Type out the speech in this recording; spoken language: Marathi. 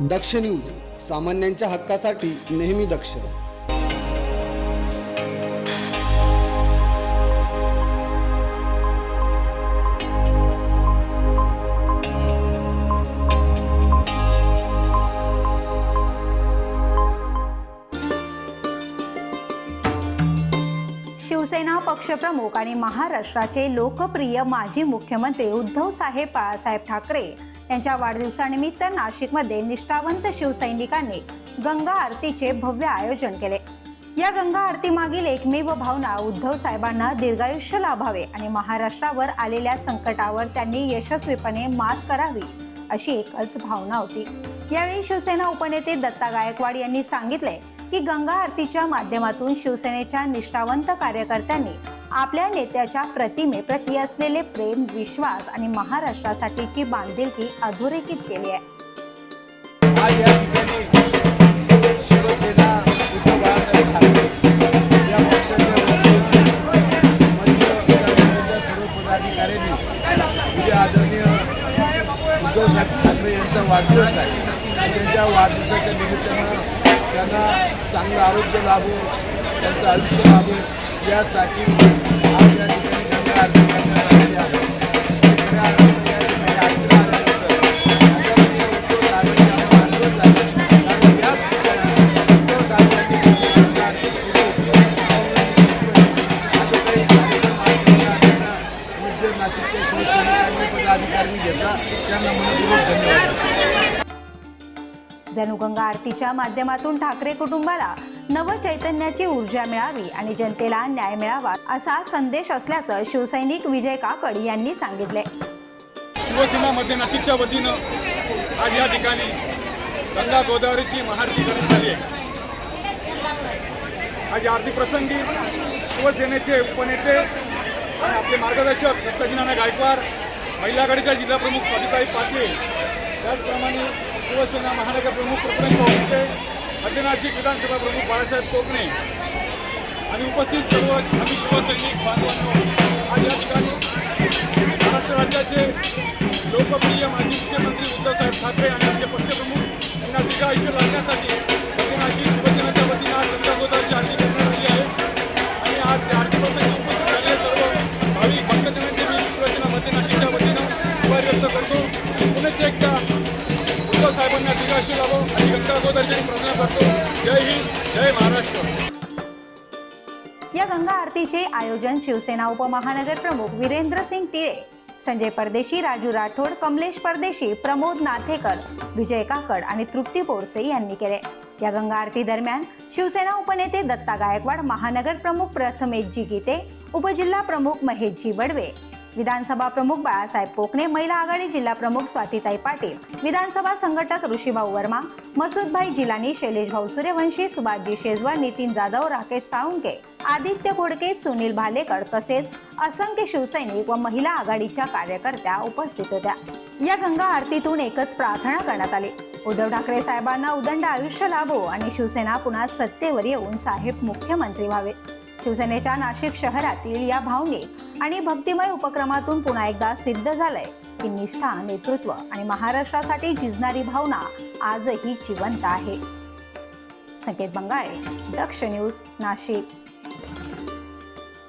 दक्ष न्यूज सामान्यांच्या हक्कासाठी नेहमी दक्ष. शिवसेना पक्षप्रमुख आणि महाराष्ट्राचे लोकप्रिय माजी मुख्यमंत्री उद्धव साहेब बाळासाहेब ठाकरे यांच्या वाढदिवसानिमित्त नाशिकमध्ये निष्ठावंत शिवसैनिकांनी गंगा आरतीचे भव्य आयोजन केले. या गंगा आरती मागील एकमेव भावना उद्धव साहेबांना दीर्घायुष्य लाभावे आणि महाराष्ट्रावर आलेल्या संकटावर त्यांनी यशस्वीपणे मात करावी अशी एकच भावना होती. यावेळी शिवसेना उपनेते दत्ता गायकवाड यांनी सांगितले की गंगा आरतीच्या माध्यमातून शिवसेनेच्या निष्ठावंत कार्यकर्त्यांनी आपल्या नेत्याच्या प्रतिमेप्रती असलेले प्रेम विश्वास आणि महाराष्ट्रासाठीची बांधिलकी अधोरेखित केली आहे. आदरणीय उद्धवसाहेब ठाकरे यांचा वाढदिवस आहे. त्यांच्या वाढदिवसाच्या निमित्तानं त्यांना चांगलं आरोग्य लाभो त्यांचं आयुष्य लाभो. यासाठी आज या ठिकाणी करण्यात आलेली आहे. खऱ्या अर्थानं या ठिकाणी नाशिकच्या शिवसैनिकांनी पदाधिकाऱ्यांनी घेतला. त्यांना मनपूर्वक धन्यवाद. जणू गंगा आरतीच्या माध्यमातून ठाकरे कुटुंबाला नव चैतन्याची ऊर्जा मिळावी आणि जनतेला न्याय मिळावा असा संदेश असल्याचं शिवसैनिक विजय काकड यांनी सांगितले. शिवसेना मध्य नाशिकच्या वतीनं आज या ठिकाणी गंगा गोदावरीची महाआरती करण्यात आली आहे. आज आरती प्रसंगी शिवसेनेचे उपनेते आणि आपले मार्गदर्शक दत्ताजीनाना गायकवाड महिला आघाडीच्या जिल्हाप्रमुख स्वातीताई पाटील त्याचप्रमाणे शिवसेना महानगर प्रमुख प्रफुल्ल होते. मध्य नाशिक विधानसभा प्रमुख बाळासाहेब कोकणे. आणि उपस्थित सर्व आम्ही शिवसैनिक बांधवांनो आज या ठिकाणी महाराष्ट्र राज्याचे लोकप्रिय माजी मुख्यमंत्री उद्धवसाहेब ठाकरे आणि आमचे पक्षप्रमुख यांना दीर्घ आयुष्य लागण्यासाठी अशी प्रार्थना करतो. जय हिंद जय महाराष्ट्र. या गंगा आरतीचे आयोजन शिवसेना उपमहानगर प्रमुख वीरेंद्र सिंग टिळे संजय परदेशी राजू राठोड कमलेश परदेशी प्रमोद नाथेकर विजय काकड आणि तृप्ती बोरसे यांनी केले. या गंगा आरती दरम्यान शिवसेना उपनेते दत्ता गायकवाड महानगर प्रमुख प्रथमेशजी गीते उपजिल्हा प्रमुख महेशजी बडवे विधानसभा प्रमुख बाळासाहेब कोकणे महिला आघाडी जिल्हा प्रमुख स्वातीताई पाटील विधानसभा संघटक ऋषीभाऊ वर्मा मसूदभाई जिलानी शैलेशभाऊ सूर्यवंशी सुभाषजी शेजवार नितीन जाधव राकेश साळुंके आदित्य घोडके सुनील भालेकर तसेच असंख्य शिवसैनिक व महिला आघाडीच्या कार्यकर्त्या उपस्थित होत्या. या गंगा आरतीतून एकच प्रार्थना करण्यात आली. उद्धव ठाकरे साहेबांना उदंड आयुष्य लाभो आणि शिवसेना पुन्हा सत्तेवर येऊन साहेब मुख्यमंत्री व्हावे. शिवसेनेच्या नाशिक शहरातील या भावनिक आणि भक्तिमय उपक्रमातून पुन्हा एकदा सिद्ध झालंय की निष्ठा नेतृत्व आणि महाराष्ट्रासाठी झिजणारी भावना आजही जिवंत आहे. संकेत बंगाळे दक्ष न्यूज नाशिक.